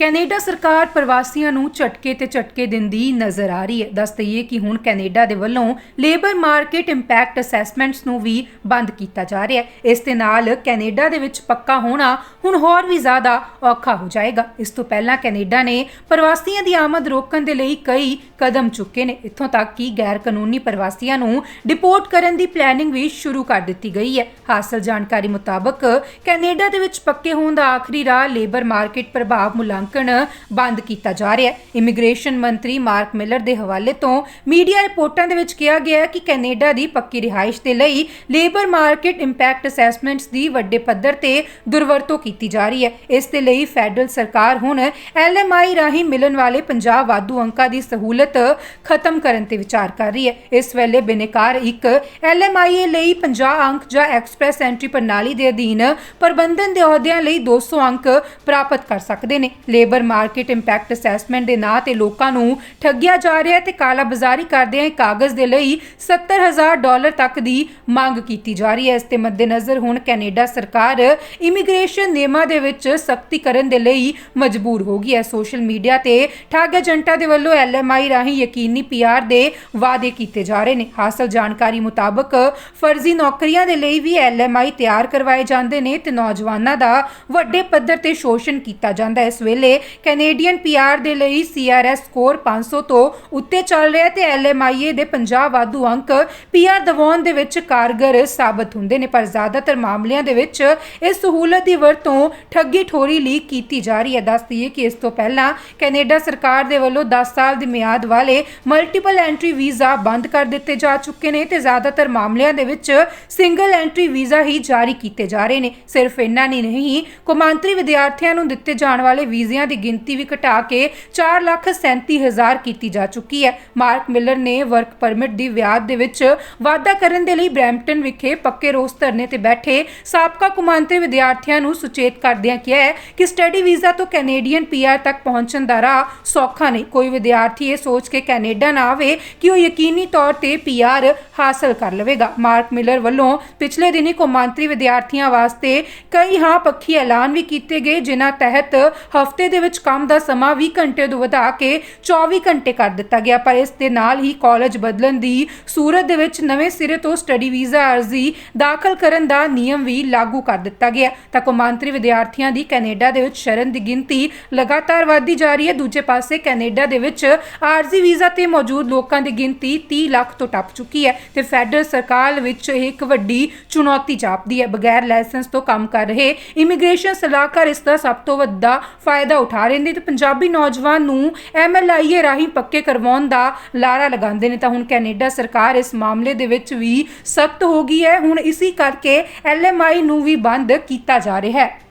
Canada ਸਰਕਾਰ ਪ੍ਰਵਾਸੀਆਂ ਨੂੰ ਝਟਕੇ ਤੇ ਝਟਕੇ ਦਿੰਦੀ ਨਜ਼ਰ ਆ ਰਹੀ ਹੈ। ਦੱਸ ਦਈਏ ਕਿ ਹੁਣ ਕੈਨੇਡਾ ਦੇ ਵੱਲੋਂ ਲੇਬਰ ਮਾਰਕੀਟ ਇੰਪੈਕਟ ਅਸੈਸਮੈਂਟਸ ਨੂੰ ਵੀ ਬੰਦ ਕੀਤਾ ਜਾ ਰਿਹਾ ਹੈ। ਇਸ ਦੇ ਨਾਲ ਕੈਨੇਡਾ ਦੇ ਵਿੱਚ ਪੱਕਾ ਹੋਣਾ ਹੁਣ ਹੋਰ ਵੀ ਜ਼ਿਆਦਾ ਔਖਾ ਹੋ ਜਾਏਗਾ। ਇਸ ਤੋਂ ਪਹਿਲਾਂ ਕੈਨੇਡਾ ਨੇ ਪ੍ਰਵਾਸੀਆਂ ਦੀ ਆਮਦ ਰੋਕਣ ਦੇ ਲਈ ਕਈ ਕਦਮ ਚੁੱਕੇ ਨੇ। ਇੱਥੋਂ ਤੱਕ ਕਿ ਗੈਰ ਕਾਨੂੰਨੀ ਪ੍ਰਵਾਸੀਆਂ ਨੂੰ ਡਿਪੋਰਟ ਕਰਨ ਦੀ ਪਲੈਨਿੰਗ ਵੀ ਸ਼ੁਰੂ ਕਰ ਦਿੱਤੀ ਗਈ ਹੈ। ਹਾਸਲ ਜਾਣਕਾਰੀ ਮੁਤਾਬਕ ਕੈਨੇਡਾ ਦੇ ਵਿੱਚ ਪੱਕੇ ਹੋਣ ਦਾ ਆਖਰੀ ਰਾਹ ਲੇਬਰ ਮਾਰਕੀਟ ਪ੍ਰਭਾਵ ਮੁਲਾਂਕਣ ਬੰਦ ਕੀਤਾ ਜਾ ਰਿਹਾ ਹੈ। ਇਮੀਗ੍ਰੇਸ਼ਨ ਮੰਤਰੀ ਮਾਰਕ ਮਿਲਰ ਦੇ ਹਵਾਲੇ ਤੋਂ ਮੀਡੀਆ ਰਿਪੋਰਟਾਂ ਦੇ ਵਿੱਚ ਕਿਹਾ ਗਿਆ ਹੈ ਕਿ ਕੈਨੇਡਾ ਦੀ ਪੱਕੀ ਰਿਹਾਇਸ਼ ਦੇ ਲਈ ਲੇਬਰ ਮਾਰਕੀਟ ਇੰਪੈਕਟ ਅਸੈਸਮੈਂਟਸ ਦੀ ਵੱਡੇ ਪੱਧਰ ਤੇ ਦੁਰਵਰਤੋਂ ਕੀਤੀ ਜਾ ਰਹੀ ਹੈ। ਇਸ ਦੇ ਲਈ ਫੈਡਰਲ ਸਰਕਾਰ ਹੁਣ ਐਲਐਮਆਈ ਰਾਹੀਂ ਮਿਲਣ ਵਾਲੇ 50 ਵਾਧੂ ਅੰਕਾਂ ਦੀ ਸਹੂਲਤ ਖਤਮ ਕਰਨ ਤੇ ਵਿਚਾਰ ਕਰ ਰਹੀ ਹੈ। ਇਸ ਵੇਲੇ ਬਿਨੇਕਾਰ ਇੱਕ ਐਲਐਮਆਈਏ ਲਈ 50 ਅੰਕ ਜਾਂ ਐਕਸਪ੍ਰੈਸ ਐਂਟਰੀ ਪ੍ਰਣਾਲੀ ਦੇ ਅਧੀਨ ਪ੍ਰਬੰਧਨ ਦੇ ਅਹੁਦਿਆਂ ਲਈ 200 ਅੰਕ ਪ੍ਰਾਪਤ ਕਰ ਸਕਦੇ ਨੇ। ਲੇਬਰ ਮਾਰਕੀਟ ਇੰਪੈਕਟ ਅਸੈਸਮੈਂਟ ਦੇ ਨਾਂ ਤੇ ਲੋਕਾਂ ਨੂੰ ਠੱਗਿਆ ਜਾ ਰਿਹਾ ਹੈ ਤੇ ਕਾਲਾ ਬਾਜ਼ਾਰੀ ਕਰਦੇ ਆ ਕਾਗਜ਼ ਦੇ ਲਈ 70000 ਡਾਲਰ ਤੱਕ ਦੀ ਮੰਗ ਕੀਤੀ ਜਾ ਰਹੀ ਹੈ। ਇਸ ਤੇ ਮੱਦੇਨਜ਼ਰ ਹੁਣ ਕੈਨੇਡਾ ਸਰਕਾਰ ਇਮੀਗ੍ਰੇਸ਼ਨ ਨਿਯਮਾਂ ਦੇ ਵਿੱਚ ਸਖਤੀ ਕਰਨ ਦੇ ਲਈ ਮਜਬੂਰ ਹੋ ਗਈ ਹੈ। ਸੋਸ਼ਲ ਮੀਡੀਆ ਤੇ ਠੱਗ ਏਜੰਟਾਂ ਦੇ ਵੱਲੋਂ ਐਲਐਮਆਈ ਰਾਹੀਂ ਯਕੀਨੀ ਪੀਆਰ ਦੇ ਵਾਅਦੇ ਕੀਤੇ ਜਾ ਰਹੇ ਨੇ। ਹਾਸਲ ਜਾਣਕਾਰੀ ਮੁਤਾਬਕ ਫਰਜ਼ੀ ਨੌਕਰੀਆਂ ਦੇ ਲਈ ਵੀ ਐਲਐਮਆਈ ਤਿਆਰ ਕਰਵਾਏ ਜਾਂਦੇ ਨੇ ਤੇ ਨੌਜਵਾਨਾਂ ਦਾ ਵੱਡੇ ਪੱਧਰ ਤੇ ਸ਼ੋਸ਼ਣ ਕੀਤਾ ਜਾਂਦਾ ਹੈ। ਇਸ ਵੇਲੇ ਕੈਨੇਡੀਅਨ ਪੀਆਰ ਦੇ ਲਈ ਸੀਆਰਐਸ ਸਕੋਰ 500 ਤੋਂ ਉੱਤੇ ਚੱਲ ਰਿਹਾ ਤੇ ਐਲਐਮਆਈਏ ਦੇ 50 ਵਾਧੂ ਅੰਕ ਪੀਆਰ ਦਿਵਾਉਣ ਦੇ ਵਿੱਚ ਕਾਰਗਰ ਸਾਬਤ ਹੁੰਦੇ ਨੇ, ਪਰ ਜ਼ਿਆਦਾਤਰ ਮਾਮਲਿਆਂ ਦੇ ਵਿੱਚ ਇਸ ਸਹੂਲਤ ਦੀ ਵਰਤੋਂ ਠੱਗੀ ਠੋਰੀ ਲਈ ਕੀਤੀ ਜਾ ਰਹੀ ਹੈ। ਦੱਸ ਦਈਏ ਕਿ ਇਸ ਤੋਂ ਪਹਿਲਾਂ ਕੈਨੇਡਾ ਸਰਕਾਰ ਦੇ ਵੱਲੋਂ 10 ਸਾਲ ਦੀ ਮਿਆਦ ਵਾਲੇ ਮਲਟੀਪਲ ਐਂਟਰੀ ਵੀਜ਼ਾ ਬੰਦ ਕਰ ਦਿੱਤੇ ਜਾ ਚੁੱਕੇ ਨੇ ਤੇ ਜ਼ਿਆਦਾਤਰ ਮਾਮਲਿਆਂ ਦੇ ਵਿੱਚ ਸਿੰਗਲ ਐਂਟਰੀ ਵੀਜ਼ਾ ਹੀ ਜਾਰੀ ਕੀਤੇ ਜਾ ਰਹੇ ਨੇ। ਸਿਰਫ ਇੰਨਾ ਨਹੀਂ ਨਹੀਂ, ਕੌਮਾਂਤਰੀ ਵਿਦਿਆਰਥੀਆਂ ਨੂੰ ਦਿੱਤੇ ਜਾਣ ਵਾਲੇ ਵੀਜ਼ੇ ਵੀਜ਼ਿਆਂ ਦੀ ਗਿਣਤੀ ਵੀ ਘਟਾ ਕੇ 437000 ਕੀਤੀ ਜਾ ਚੁੱਕੀ ਹੈ। ਮਾਰਕ ਮਿਲਰ ਨੇ ਵਰਕ ਪਰਮਿਟ ਦੀ ਵਿਆਦ ਦੇ ਵਿੱਚ ਵਾਧਾ ਕਰਨ ਦੇ ਲਈ ਬ੍ਰੈਂਪਟਨ ਵਿਖੇ ਪੱਕੇ ਰੋਸ ਧਰਨੇ ਤੇ ਬੈਠੇ ਸਾਬਕਾ ਕੌਮਾਂਤਰੀ ਵਿਦਿਆਰਥੀਆਂ ਨੂੰ ਸੁਚੇਤ ਕਰਦਿਆਂ ਕਿਹਾ ਹੈ ਕਿ ਸਟੱਡੀ ਵੀਜ਼ਾ ਤੋਂ ਕੈਨੇਡੀਅਨ ਪੀਆਰ ਤੱਕ ਪਹੁੰਚਣ ਦਾ ਰਾਹ ਸੌਖਾ ਨਹੀਂ। ਕੋਈ ਵਿਦਿਆਰਥੀ ਇਹ ਸੋਚ ਕੇ ਕੈਨੇਡਾ ਨਾ ਆਵੇ ਕਿ ਉਹ ਯਕੀਨੀ ਤੌਰ ਤੇ ਪੀਆਰ ਹਾਸਲ ਕਰ ਲਵੇਗਾ। ਮਾਰਕ ਮਿਲਰ ਵੱਲੋਂ ਪਿਛਲੇ ਦਿਨੀ ਕੌਮਾਂਤਰੀ ਵਿਦਿਆਰਥੀਆਂ ਵਾਸਤੇ ਕਈ ਹਾਂ ਪੱਖੀ ਐਲਾਨ ਵੀ ਕੀਤੇ ਗਏ, ਜਿਨ੍ਹਾਂ ਤਹਿਤ ਹਫ਼ਤੇ ਦੇ ਵਿੱਚ ਕੰਮ ਦਾ ਸਮਾਂ 20 ਘੰਟੇ ਤੋਂ ਵਧਾ ਕੇ 24 ਘੰਟੇ ਕਰ ਦਿੱਤਾ ਗਿਆ, ਪਰ ਇਸ ਦੇ ਨਾਲ ਹੀ ਕਾਲਜ ਬਦਲਣ ਦੀ ਸੂਰਤ ਦੇ ਵਿੱਚ ਨਵੇਂ ਸਿਰੇ ਤੋਂ ਸਟੱਡੀ ਵੀਜ਼ਾ ਅਰਜ਼ੀ ਦਾਖਲ ਕਰਨ ਦਾ ਨਿਯਮ ਵੀ ਲਾਗੂ ਕਰ ਦਿੱਤਾ ਗਿਆ। ਤਾਂ ਕੌਮਾਂਤਰੀ ਵਿਦਿਆਰਥੀਆਂ ਦੀ ਕੈਨੇਡਾ ਦੇ ਵਿੱਚ ਸ਼ਰਨ ਦੀ ਗਿਣਤੀ ਲਗਾਤਾਰ ਵਧਦੀ ਜਾ ਰਹੀ ਹੈ। ਦੂਜੇ ਪਾਸੇ ਕੈਨੇਡਾ ਦੇ ਵਿੱਚ ਆਰਜ਼ੀ ਵੀਜ਼ਾ ਤੇ ਮੌਜੂਦ ਲੋਕਾਂ ਦੀ ਗਿਣਤੀ 30 ਲੱਖ ਤੋਂ ਟੱਪ ਚੁੱਕੀ ਹੈ ਤੇ ਫੈਡਰਲ ਸਰਕਾਰ ਵਿੱਚ ਇਹ ਇੱਕ ਵੱਡੀ ਚੁਣੌਤੀ ਜਾਪਦੀ ਹੈ। ਬਗੈਰ ਲਾਇਸੈਂਸ ਤੋਂ ਕੰਮ ਕਰ ਰਹੇ ਇਮੀਗ੍ਰੇਸ਼ਨ ਸਲਾਹਕਾਰ ਇਸ ਦਾ ਸਭ ਤੋਂ ਵੱਡਾ ਫਾਇਦਾ ਫਾਇਦਾ ਉਠਾ ਰਹੇ ਨੇ ਤੇ ਪੰਜਾਬੀ ਨੌਜਵਾਨ ਨੂੰ ਐਮਐਲਆਈਏ ਰਾਹੀਂ ਪੱਕੇ ਕਰਵਾਉਣ ਦਾ ਲਾਰਾ ਲਗਾਉਂਦੇ ਨੇ। ਤਾਂ ਹੁਣ ਕੈਨੇਡਾ ਸਰਕਾਰ ਇਸ ਮਾਮਲੇ ਦੇ ਵਿੱਚ ਵੀ ਸਖਤ ਹੋ ਗਈ ਹੈ। ਹੁਣ ਇਸੇ ਕਰਕੇ ਐਲਐਮਆਈ ਨੂੰ ਵੀ ਬੰਦ ਕੀਤਾ ਜਾ ਰਿਹਾ ਹੈ।